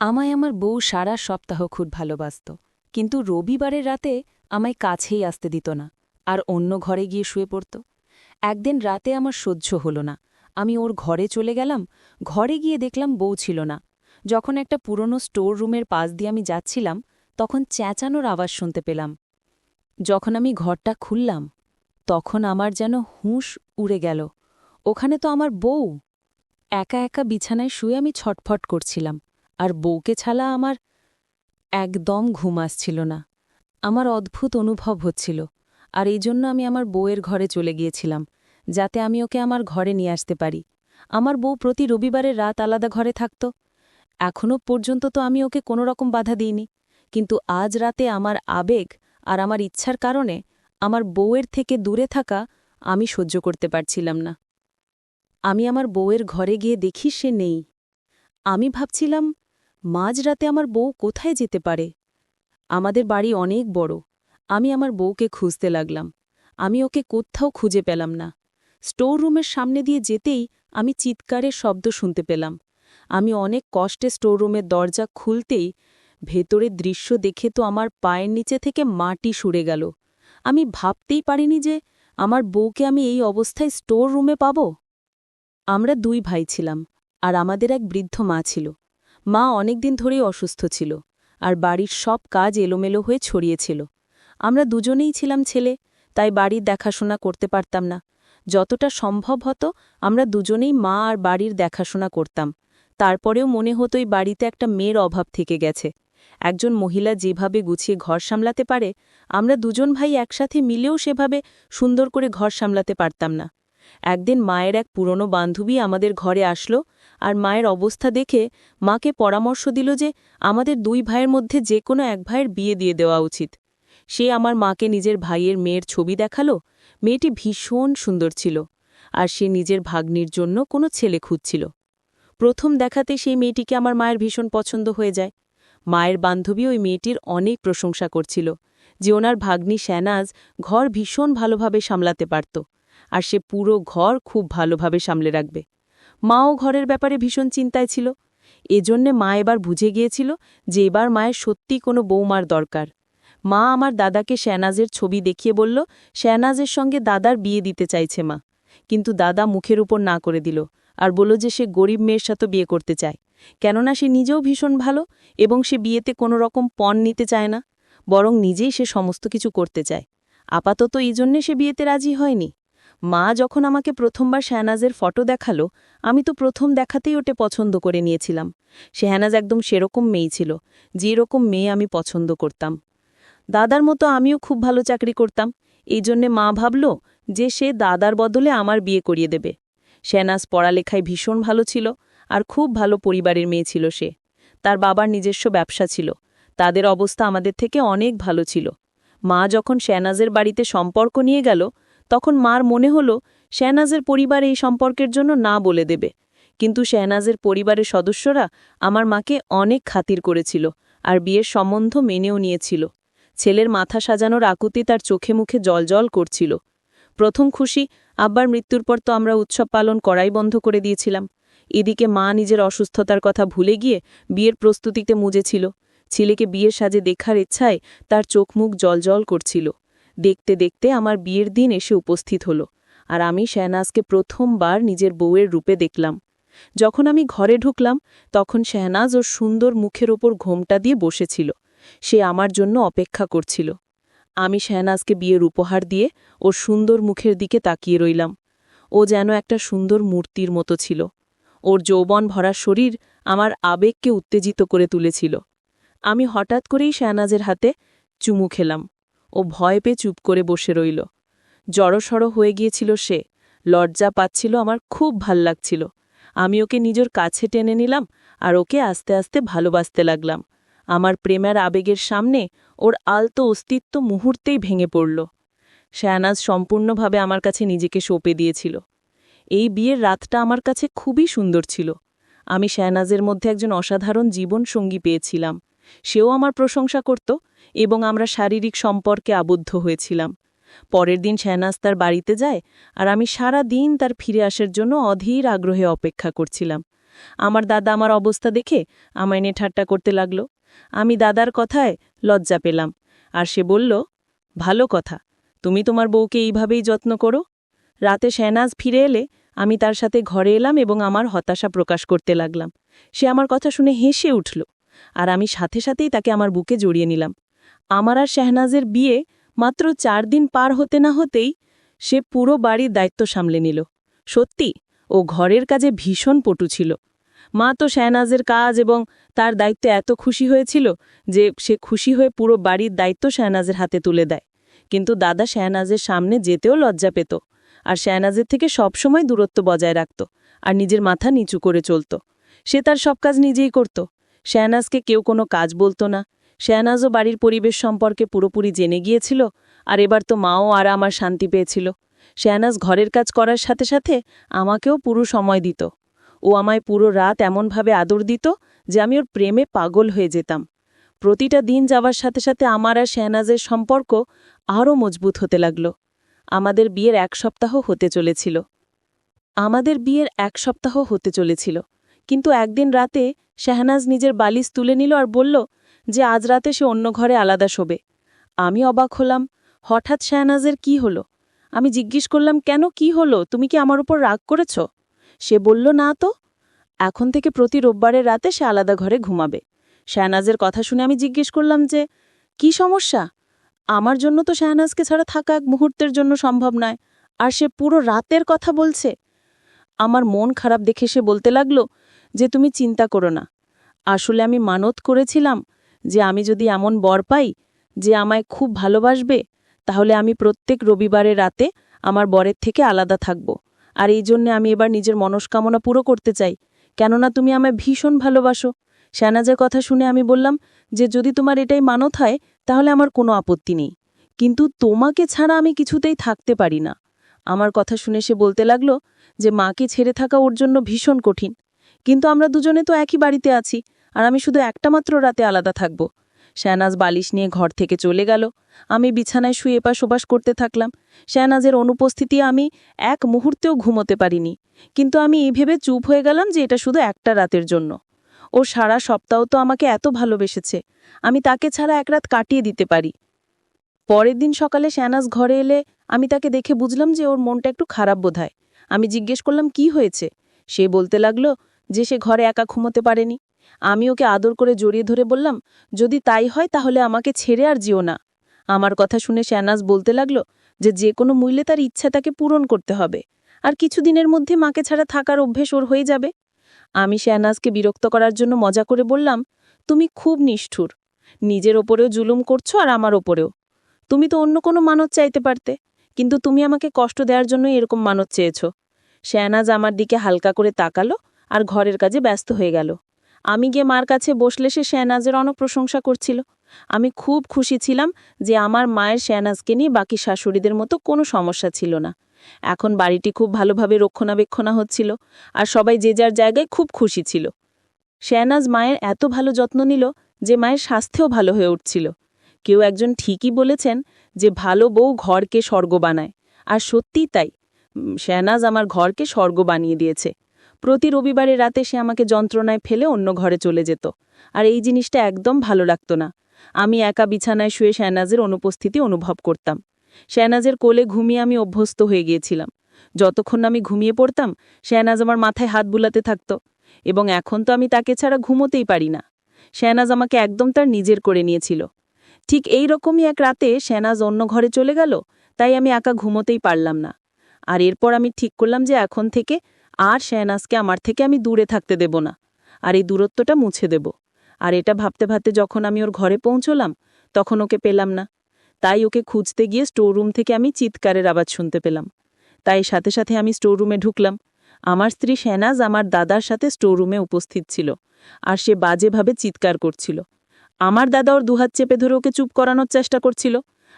আমায় আমার বউ সারা সপ্তাহ খুব ভালোবাসত, কিন্তু রবিবারের রাতে আমায় কাছেই আসতে দিত না আর অন্য ঘরে গিয়ে শুয়ে পড়ত। একদিন রাতে আমার সহ্য হল না। আমি ওর ঘরে চলে গেলাম, ঘরে গিয়ে দেখলাম বউ ছিল না। যখন একটা পুরনো স্টোর রুমের পাশ দিয়ে আমি যাচ্ছিলাম, তখন চেঁচানোর আওয়াজ শুনতে পেলাম। যখন আমি ঘরটা খুললাম, তখন আমার যেন হুঁশ উড়ে গেল। ওখানে তো আমার বউ। একা একা বিছানায় শুয়ে আমি ছটফট করছিলাম। আর বউকে ছাড়া আমার একদম ঘুম আসছিল না। আমার অদ্ভুত অনুভব হচ্ছিল, আর এই জন্য আমি আমার বউয়ের ঘরে চলে গিয়েছিলাম, যাতে আমি ওকে আমার ঘরে নিয়ে আসতে পারি। আমার বউ প্রতি রবিবারের রাত আলাদা ঘরে থাকত। এখনও পর্যন্ত তো আমি ওকে কোনো রকম বাধা দিইনি, কিন্তু আজ রাতে আমার আবেগ আর আমার ইচ্ছার কারণে আমার বউয়ের থেকে দূরে থাকা আমি সহ্য করতে পারছিলাম না। আমি আমার বউয়ের ঘরে গিয়ে দেখি সে নেই। আমি ভাবছিলাম মাঝরাতে আমার বউ কোথায় যেতে পারে? আমাদের বাড়ি অনেক বড়। আমি আমার বউকে খুঁজতে লাগলাম। আমি ওকে কোথাও খুঁজে পেলাম না। স্টোর রুমের সামনে দিয়ে যেতেই আমি চিৎকারের শব্দ শুনতে পেলাম। আমি অনেক কষ্টে স্টোর রুমের দরজা খুলতেই ভেতরের দৃশ্য দেখে তো আমার পায়ের নিচে থেকে মাটি সুরে গেল। আমি ভাবতেই পারিনি যে আমার বউকে আমি এই অবস্থায় স্টোর রুমে পাব। আমরা দুই ভাই ছিলাম, আর আমাদের এক বৃদ্ধ মা ছিল। মা অনেকদিন ধরেই অসুস্থ ছিল, আর বাড়ির সব কাজ এলোমেলো হয়ে ছড়িয়েছিল। আমরা দুজনেই ছিলাম ছেলে, তাই বাড়ির দেখাশোনা করতে পারতাম না। যতটা সম্ভব হতো, আমরা দুজনেই মা আর বাড়ির দেখাশোনা করতাম। তারপরেও মনে হতো এই বাড়িতে একটা মেয়ের অভাব থেকে গেছে। একজন মহিলা যেভাবে গুছিয়ে ঘর সামলাতে পারে, আমরা দুজন ভাই একসাথে মিলেও সেভাবে সুন্দর করে ঘর সামলাতে পারতাম না। একদিন মায়ের এক পুরনো বান্ধবী আমাদের ঘরে আসলো আর মায়ের অবস্থা দেখে মাকে পরামর্শ দিল যে আমাদের দুই ভাইয়ের মধ্যে যে কোনো এক ভাইয়ের বিয়ে দিয়ে দেওয়া উচিত। সে আমার মাকে নিজের ভাইয়ের মেয়ের ছবি দেখাল। মেয়েটি ভীষণ সুন্দর ছিল আর সে নিজের ভাগ্নির জন্য কোনো ছেলে খুঁজছিল। প্রথম দেখাতে সেই মেয়েটিকে আমার মায়ের ভীষণ পছন্দ হয়ে যায়। মায়ের বান্ধবী ওই মেয়েটির অনেক প্রশংসা করছিল যে ওনার ভাগ্নি শ্যানাজ ঘর ভীষণ ভালোভাবে সামলাতে পারত আর সে পুরো ঘর খুব ভালোভাবে সামলে রাখবে। মাও ঘরের ব্যাপারে ভীষণ চিন্তায় ছিল। এজন্যে মা এবার বুঝে গিয়েছিল যে এবার মায়ের সত্যি কোনো বৌমার দরকার। মা আমার দাদাকে শ্যানাজের ছবি দেখিয়ে বলল, শ্যানাজের সঙ্গে দাদার বিয়ে দিতে চাইছে মা। কিন্তু দাদা মুখের উপর না করে দিল আর বলল যে সে গরিব মেয়ের সাথে বিয়ে করতে চায়। কেননা সে নিজেও ভীষণ ভালো এবং সে বিয়েতে কোনো রকম পণ নিতে চায় না, বরং নিজেই সে সমস্ত কিছু করতে চায়। আপাতত এই জন্যে সে বিয়েতে রাজি হয়নি। মা যখন আমাকে প্রথমবার শাহনাজের ফটো দেখাল, আমি তো প্রথম দেখাতেই ওটে পছন্দ করে নিয়েছিলাম। শেহানাজ একদম সেরকম মেয়ে ছিল যে রকম মেয়ে আমি পছন্দ করতাম। দাদার মতো আমিও খুব ভালো চাকরি করতাম, এই জন্যে মা ভাবল যে সে দাদার বদলে আমার বিয়ে করিয়ে দেবে। শেনাজ পড়ালেখায় ভীষণ ভালো ছিল আর খুব ভালো পরিবারের মেয়ে ছিল সে। তার বাবার নিজস্ব ব্যবসা ছিল, তাদের অবস্থা আমাদের থেকে অনেক ভালো ছিল। মা যখন শেনাজের বাড়িতে সম্পর্ক নিয়ে গেল তখন মার মনে হল, শেহনাজের পরিবার এই সম্পর্কের জন্য না বলে দেবে। কিন্তু শেহনাজের পরিবারের সদস্যরা আমার মাকে অনেক খাতির করেছিল আর বিয়ের সম্বন্ধ মেনেও নিয়েছিল। ছেলের মাথা সাজানোর আকুতি তার চোখে মুখে জলজল করছিল। প্রথম খুশি, আব্বার মৃত্যুর পর তো আমরা উৎসব পালন করাই বন্ধ করে দিয়েছিলাম। এদিকে মা নিজের অসুস্থতার কথা ভুলে গিয়ে বিয়ের প্রস্তুতিতে মুজেছিল। ছেলেকে বিয়ের সাজে দেখার ইচ্ছায় তার চোখ মুখ জলজল করছিল। দেখতে দেখতে আমার বিয়ের দিন এসে উপস্থিত হল, আর আমি শেহনাজকে প্রথমবার নিজের বউয়ের রূপে দেখলাম। যখন আমি ঘরে ঢুকলাম, তখন শেহনাজ ওর সুন্দর মুখের ওপর ঘোমটা দিয়ে বসেছিল। সে আমার জন্য অপেক্ষা করছিল। আমি শেহনাজকে বিয়ের উপহার দিয়ে ওর সুন্দর মুখের দিকে তাকিয়ে রইলাম। ও যেন একটা সুন্দর মূর্তির মতো ছিল। ওর যৌবন ভরা শরীর আমার আবেগকে উত্তেজিত করে তুলেছিল। আমি হঠাৎ করেই শেহনাজের হাতে চুমু খেলাম। ও ভয় পেয়ে চুপ করে বসে রইল। জড়সড় হয়ে গিয়েছিল সে। লজ্জা পাচ্ছিল আমার, খুব ভালো লাগছিল। আমি ওকে নিজের কাছে টেনে নিলাম আর ওকে আস্তে আস্তে ভালোবাসতে লাগলাম। আমার প্রেমের আবেগের সামনে ওর আলতো অস্তিত্ব মুহূর্তেই ভেঙে পড়ল। শাহনাজ সম্পূর্ণভাবে আমার কাছে নিজেকে সঁপে দিয়েছিল। এই বিয়ের রাতটা আমার কাছে খুবই সুন্দর ছিল। আমি শাহনাজের মধ্যে একজন অসাধারণ জীবন সঙ্গী পেয়েছিলাম। সেও আমার প্রশংসা করত এবং আমরা শারীরিক সম্পর্কে আবদ্ধ হয়েছিলাম। পরের দিন শ্যানাজ তার বাড়িতে যায় আর আমি সারা দিন তার ফিরে আসার জন্য অধীর আগ্রহে অপেক্ষা করছিলাম। আমার দাদা আমার অবস্থা দেখে আমায় নিয়ে ঠাট্টা করতে লাগল। আমি দাদার কথায় লজ্জা পেলাম আর সে বলল, ভালো কথা, তুমি তোমার বউকে এইভাবেই যত্ন করো। রাতে শেনাজ ফিরে এলে আমি তার সাথে ঘরে এলাম এবং আমার হতাশা প্রকাশ করতে লাগলাম। সে আমার কথা শুনে হেসে উঠল। আর আমি সাথে সাথেই তাকে আমার বুকে জড়িয়ে নিলাম। আমার আর শেহনাজের বিয়ে মাত্র চার দিন পার হতে না হতেই সে পুরো বাড়ির দায়িত্ব সামলে নিল। সত্যি, ও ঘরের কাজে ভীষণ পটু ছিল। মা তো শেহনাজের কাজ এবং তার দায়িত্বে এত খুশি হয়েছিল যে সে খুশি হয়ে পুরো বাড়ির দায়িত্ব শেহনাজের হাতে তুলে দেয়। কিন্তু দাদা শেহনাজের সামনে যেতেও লজ্জা পেত আর শেহনাজের থেকে সবসময় দূরত্ব বজায় রাখত আর নিজের মাথা নিচু করে চলত। সে তার সব কাজ নিজেই করত। শেহনাজকে কেউ কোনো কাজ বলতো না। শেহনাজও বাড়ির পরিবেশ সম্পর্কে পুরোপুরি জেনে গিয়েছিল, আর এবার তো মাও আর আমার শান্তি পেয়েছিল। শেহনাজ ঘরের কাজ করার সাথে সাথে আমাকেও পুরো সময় দিত। ও আমায় পুরো রাত এমনভাবে আদর দিত যে আমি ওর প্রেমে পাগল হয়ে যেতাম। প্রতিটা দিন যাওয়ার সাথে সাথে আমার আর শেহনাজের সম্পর্ক আরও মজবুত হতে লাগল। আমাদের বিয়ের এক সপ্তাহ হতে চলেছিল। আমাদের বিয়ের এক সপ্তাহ হতে চলেছিল। কিন্তু একদিন রাতে শাহনাজ নিজের বালিশ তুলে নিল আর বলল যে আজ রাতে সে অন্য ঘরে আলাদা শোবে। আমি অবাক হলাম, হঠাৎ শাহনাজের কি হলো? আমি জিজ্ঞেস করলাম, কেন কি হলো? তুমি কি আমার উপর রাগ করেছ? সে বলল, না তো, এখন থেকে প্রতি রোববারের রাতে সে আলাদা ঘরে ঘুমাবে। শাহনাজের কথা শুনে আমি জিজ্ঞেস করলাম যে, কি সমস্যা? আমার জন্য তো শাহনাজকে ছাড়া থাকা এক মুহূর্তের জন্য সম্ভব নয়, আর সে পুরো রাতের কথা বলছে। আমার মন খারাপ দেখে সে বলতে লাগল যে তুমি চিন্তা করো না। আসলে আমি মানত করেছিলাম যে আমি যদি এমন বর পাই যে আমায় খুব ভালোবাসবে, তাহলে আমি প্রত্যেক রবিবারের রাতে আমার বরের থেকে আলাদা থাকব। আর এই জন্যে আমি এবার নিজের মনস্কামনা পুরো করতে চাই। কেননা তুমি আমায় ভীষণ ভালোবাসো। শ্যানাজের কথা শুনে আমি বললাম যে যদি তোমার এটাই মানত হয়, তাহলে আমার কোনো আপত্তি নেই। কিন্তু তোমাকে ছাড়া আমি কিছুতেই থাকতে পারি না। আমার কথা শুনে সে বলতে লাগল যে মাকে ছেড়ে থাকা ওর জন্য ভীষণ কঠিন। কিন্তু আমরা দুজনে তো একই বাড়িতে আছি, আর আমি শুধু একটা মাত্র রাতে আলাদা থাকব। শ্যানাজ বালিশ নিয়ে ঘর থেকে চলে গেল। আমি বিছানায় শুয়ে ওপাশ করতে থাকলাম। শ্যানাজের অনুপস্থিতি আমি এক মুহূর্তেও ঘুমোতে পারিনি। কিন্তু আমি এই ভেবে চুপ হয়ে গেলাম যে এটা শুধু একটা রাতের জন্য। ও সারা সপ্তাহ তো আমাকে এত ভালোবেসেছে। আমি তাকে ছাড়া এক রাত কাটিয়ে দিতে পারি। পরের দিন সকালে শ্যানাজ ঘরে এলে আমি তাকে দেখে বুঝলাম যে ওর মনটা একটু খারাপ বোধহয়। আমি জিজ্ঞেস করলাম, কি হয়েছে? সে বলতে লাগল যে সে ঘরে একা ঘুমোতে পারেনি। আমি ওকে আদর করে জড়িয়ে ধরে বললাম, যদি তাই হয় তাহলে আমাকে ছেড়ে আর যেও না। আমার কথা শুনে শ্যানাজ বলতে লাগল যে যে কোনো মূল্যে তার ইচ্ছা তাকে পূরণ করতে হবে। আর কিছুদিনের মধ্যে মাকে ছাড়া থাকার অভ্যেস ওর হয়ে যাবে। আমি শ্যানাজকে বিরক্ত করার জন্য মজা করে বললাম, তুমি খুব নিষ্ঠুর। নিজের ওপরেও জুলুম করছ আর আমার ওপরেও। তুমি তো অন্য কোনো মানত চাইতে পারতে, কিন্তু তুমি আমাকে কষ্ট দেওয়ার জন্য এরকম মানত চেয়েছ। শ্যানাজ আমার দিকে হালকা করে তাকালো আর ঘরের কাজে ব্যস্ত হয়ে গেল। আমি গিয়ে মার কাছে বসলে সে শ্যানাজের অনেক প্রশংসা করছিল। আমি খুব খুশি ছিলাম যে আমার মায়ের শ্যানাজকে নিয়ে বাকি শাশুড়িদের মতো কোনো সমস্যা ছিল না। এখন বাড়িটি খুব ভালোভাবে রক্ষণাবেক্ষণা হচ্ছিল আর সবাই যে যার জায়গায় খুব খুশি ছিল। শ্যানাজ মায়ের এত ভালো যত্ন নিল যে মায়ের স্বাস্থ্যও ভালো হয়ে উঠছিল। কেউ একজন ঠিকই বলেছেন যে ভালো বউ ঘরকে স্বর্গ বানায়। আর সত্যিই তাই। শ্যানাজ আমার ঘরকে স্বর্গ বানিয়ে দিয়েছে। প্রতি রবিবারে রাতে সে আমাকে যন্ত্রণায় ফেলে অন্য ঘরে চলে যেত। আর এই জিনিসটা একদম ভালো লাগতো না। আমি একা বিছানায় শুয়ে শ্যানাজের অনুপস্থিতি অনুভব করতাম। শ্যানাজের কোলে ঘুমিয়ে আমি অভ্যস্ত হয়ে গিয়েছিলাম। যতক্ষণ আমি ঘুমিয়ে পড়তাম শ্যানাজ আমার মাথায় হাত বুলাতে থাকত এবং এখন তো আমি তাকে ছাড়া ঘুমোতেই পারি না। শ্যানাজ আমাকে একদম তার নিজের করে নিয়েছিল। ঠিক এই রকমই এক রাতে শ্যানাজ অন্য ঘরে চলে গেল, তাই আমি একা ঘুমোতেই পারলাম না। আর এরপর আমি ঠিক করলাম যে এখন থেকে আর শ্যানাজকে আমার থেকে আমি দূরে থাকতে দেব না, আর এই দূরত্বটা মুছে দেব। আর এটা ভাবতে ভাবতে যখন আমি ওর ঘরে পৌঁছলাম, তখন ওকে পেলাম না। তাই ওকে খুঁজতে গিয়ে স্টোররুম থেকে আমি চিৎকারের আওয়াজ শুনতে পেলাম। তাই সাথে সাথে আমি স্টোররুমে ঢুকলাম। আমার স্ত্রী শ্যানাজ আমার দাদার সাথে স্টোররুমে উপস্থিত ছিল, আর সে বাজেভাবে চিৎকার করছিল। আমার দাদা ওর দুহাত চেপে ধরে ওকে চুপ করানোর চেষ্টা করছিল।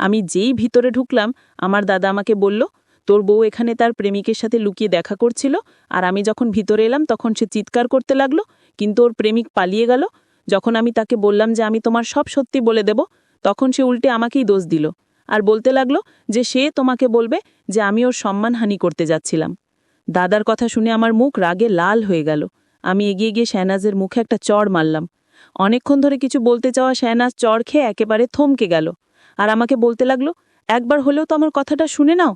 আমি যেই ভিতরে ঢুকলাম, আমার দাদা আমাকে বলল তোর বউ এখানে তার প্রেমিকের সাথে লুকিয়ে দেখা করছিল, আর আমি যখন ভিতরে এলাম তখন সে চিৎকার করতে লাগল, কিন্তু ওর প্রেমিক পালিয়ে গেল। যখন আমি তাকে বললাম যে আমি তোমার সব সত্যি বলে দেব, তখন সে উল্টে আমাকেই দোষ দিল। আর বলতে লাগল যে সে তোমাকে বলবে যে আমি ওর সম্মানহানি করতে যাচ্ছিলাম। দাদার কথা শুনে আমার মুখ রাগে লাল হয়ে গেল। আমি এগিয়ে গিয়ে শেহনাজের মুখে একটা চড় মারলাম। অনেকক্ষণ ধরে কিছু বলতে চাওয়া শেহনাজ চড় খেয়ে একেবারে থমকে গেল। আর আমাকে বলতে লাগল, একবার হলেও তো আমার কথাটা শুনে নাও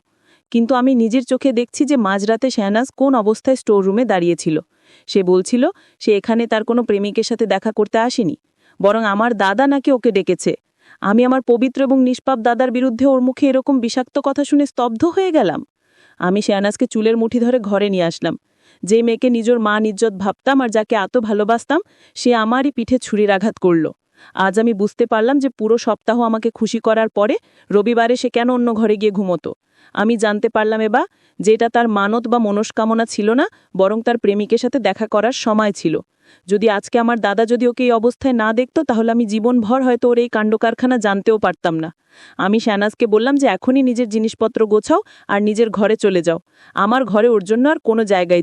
কিন্তু আমি নিজের চোখে দেখছি যে মাঝরাতে শেহনাজ কোন অবস্থায় স্টোর রুমে দাঁড়িয়েছিল। সে বলছিল, সে এখানে তার কোনো প্রেমিকের সাথে দেখা করতে আসেনি। বরং আমার দাদা নাকি ওকে ডেকেছে। আমি আমার পবিত্র এবং নিষ্পাপ দাদার বিরুদ্ধে ওর মুখে এরকম বিষাক্ত কথা শুনে স্তব্ধ হয়ে গেলাম। আমি শেয়ানাজকে চুলের মুঠি ধরে ঘরে নিয়ে আসলাম। যে মেয়েকে নিজের মা নিজ্জত ভাবতাম আর যাকে এত ভালোবাসতাম, সে আমারই পিঠে ছুরির আঘাত করল। আজ আমি বুঝতে পারলাম যে পুরো সপ্তাহ আমাকে খুশি করার পরে রবিবারে সে কেন অন্য ঘরে গিয়ে ঘুমতো। আমি জানতে পারলাম এবা যেটা তার মানত বা মনস্কামনা ছিল না, বরং তার প্রেমিকের সাথে দেখা করার সময় ছিল। যদি আজকে আমার দাদা যদি ওকে এই অবস্থায় না দেখতো, তাহলে আমি জীবনভর হয়তো ওর এই কাণ্ডকারখানা জানতেও পারতাম না। আমি শ্যানাজকে বললাম যে, এখনই নিজের জিনিসপত্র গোছাও আর নিজের ঘরে চলে যাও। আমার ঘরে ওর জন্য আর কোনো জায়গায়